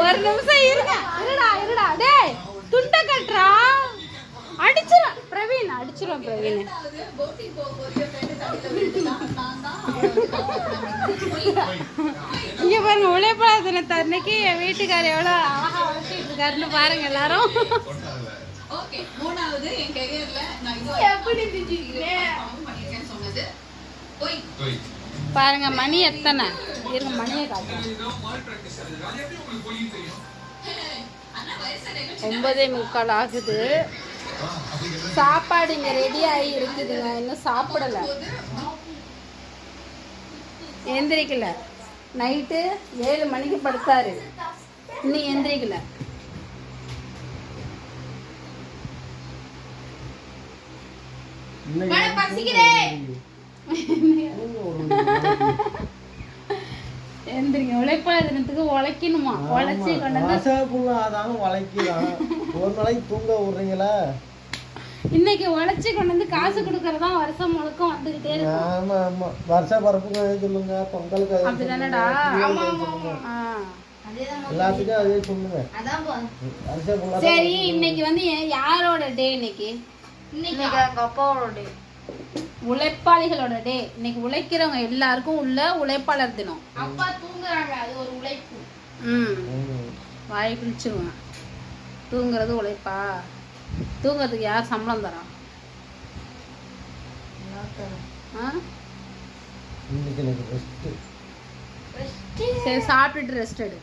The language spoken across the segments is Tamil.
ஒரு நிமிஷம் இருங்க. இருடா இருடா. டேய் துண்டை கட்டுறா. அடிச்சிரும். பிரவீன் அடிச்சிரும் பிரவீன். இங்க பாருங்க உழைப்பாள தினத்தை அன்னைக்கு என் வீட்டுக்காரர் எவ்வளோ அழகா வளர்த்திட்டு இருக்காருன்னு பாருங்க எல்லாரும். ஓகே மூணாவது என் கெரியர்ல நான் இது எப்படி சொன்னது. போய். பாருங்க மணி எத்தனை? இருங்க மணியை காட்டுறேன். ஒன்பதே முக்கால் ஆகுது. சாப்பாடு இங்க ரெடி ஆகி இருக்குதுங்க இன்னும் சாப்பிடல. எந்திரிக்கல. நைட்டு ஏழு மணிக்கு படுத்தாரு. இன்னும் எந்திரிக்கல. எந்திரிங்க உழைப்பாளர் தினத்துக்கு உழைக்கணுமா உழைச்சி கொண்டு வந்து மாசாப்புள்ள அதாலும் உழைக்கலாம் ஒரு நாளைக்கு தூங்க விடுறீங்களா? இன்னைக்கு உழைச்சி கொண்டு வந்து காசு கொடுக்கறதா வருஷம் முழுக்க வந்துகிட்டே இருக்கு ஆமா ஆமா. வருஷ பரப்புங்க அதே சொல்லுங்க பொங்கலுக்கு ஆ. எல்லாத்துக்கும் அதே சொல்லுங்க. சரி இன்னைக்கு வந்து ஏன் யாரோட டே இன்னைக்கு? இன்னைக்கு? எங்க அப்பாவோட டே. உழைப்பாளிகளோட டே இன்னைக்கு உழைக்கிறவங்க எல்லாருக்கும் உள்ள உழைப்பாளர் தினம். அப்பா தூங்குறாங்க அது ஒரு உழைப்பு. ம். வாய் குளிச்சிருவேன் தூங்குறது உழைப்பா? தூங்குறதுக்கு யார் சம்பளம் தரா? சரி சாப்பிட்டுட்டு ரெஸ்ட் எடு.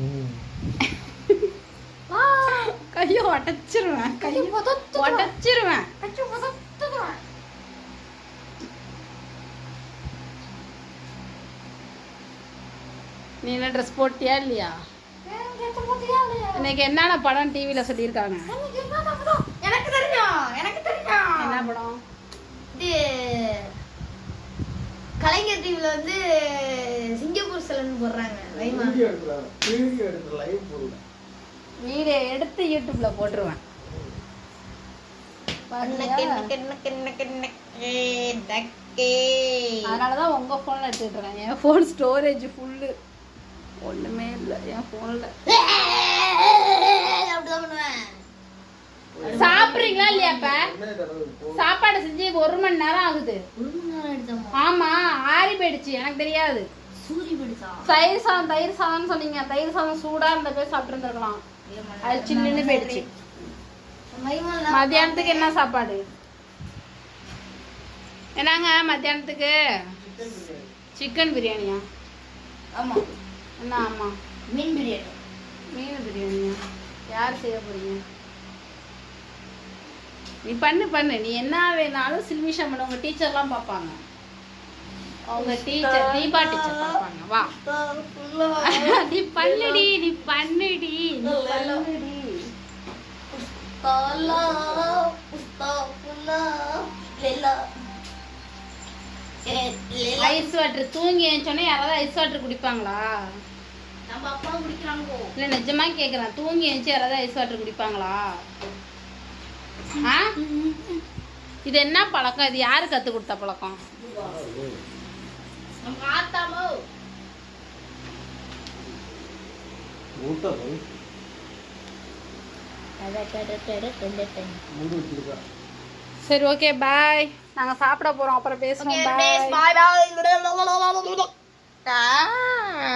ம். கையை உடச்சிருவேன் கையை உடச்சிருவேன் நீ என்ன ட்ரெஸ் போட்டியா இல்லையா இன்னைக்கு என்னென்ன படம் டிவியில் சொல்லியிருக்காங்க எனக்கு தெரியும் எனக்கு தெரியும் என்ன படம் இது கலைஞர் டிவில வந்து சிங்கப்பூர் செலன் போடுறாங்க லைவ் வீடியோ எடுத்து யூடியூப்ல போட்டுருவேன் பாருங்க அதனால தான் உங்கள் ஃபோனில் எடுத்துக்கிட்டு இருக்கேன் என் ஃபோன் ஸ்டோரேஜ் ஃபுல்லு ஒன்றுமே இல்லை என் பண்ணுவேன் சாப்பிட்றீங்களா இல்லையா இப்ப சாப்பாடு செஞ்சு ஒரு மணி நேரம் ஆகுது ஆமா ஆறி போயிடுச்சு எனக்கு தெரியாது தயிர் சாதம் தயிர் சாதம்னு சொன்னீங்க தயிர் சாதம் சூடா இருந்த போய் சாப்பிட்டு இருந்திருக்கலாம் அது சில்லுன்னு போயிடுச்சு. மத்தியானத்துக்கு என்ன சாப்பாடு? என்னங்க மத்தியானத்துக்கு? சிக்கன் பிரியாணியா? ஆமா. என்ன ஆமா? மீன் பிரியாணி. மீன் பிரியாணியா? யார் செய்ய போறீங்க? நீ பண்ணு பண்ணு. நீ என்ன வேணாலும் சில்மிஷம் பண்ண. உங்க டீச்சர்லாம் பார்ப்பாங்க. அவங்க டீச்சர் தீபா டீச்சர் பார்ப்பாங்க. வா. நீ பண்ணுடி நீ பண்ணுடி நீ பண்ணுடி. ஐஸ் வாட்டர் தூங்கி ஏஞ்சோடனே யாராவது ஐஸ் வாட்டர் குடிப்பாங்களா? நம்ம அப்பா குடிக்கிறாங்க. இல்லை நிஜமா கேட்குறேன் தூங்கி ஏஞ்சி யாராவது ஐஸ் வாட்டர் குடிப்பாங்களா? ஆ? இது என்ன பழக்கம்? இது யாரு கத்து கொடுத்த பழக்கம்? மாத்தாமோ சரி ஓகே பாய் நாங்க சாப்பிட போறோம் அப்புறம் பேசுவோம் பாய் பாய்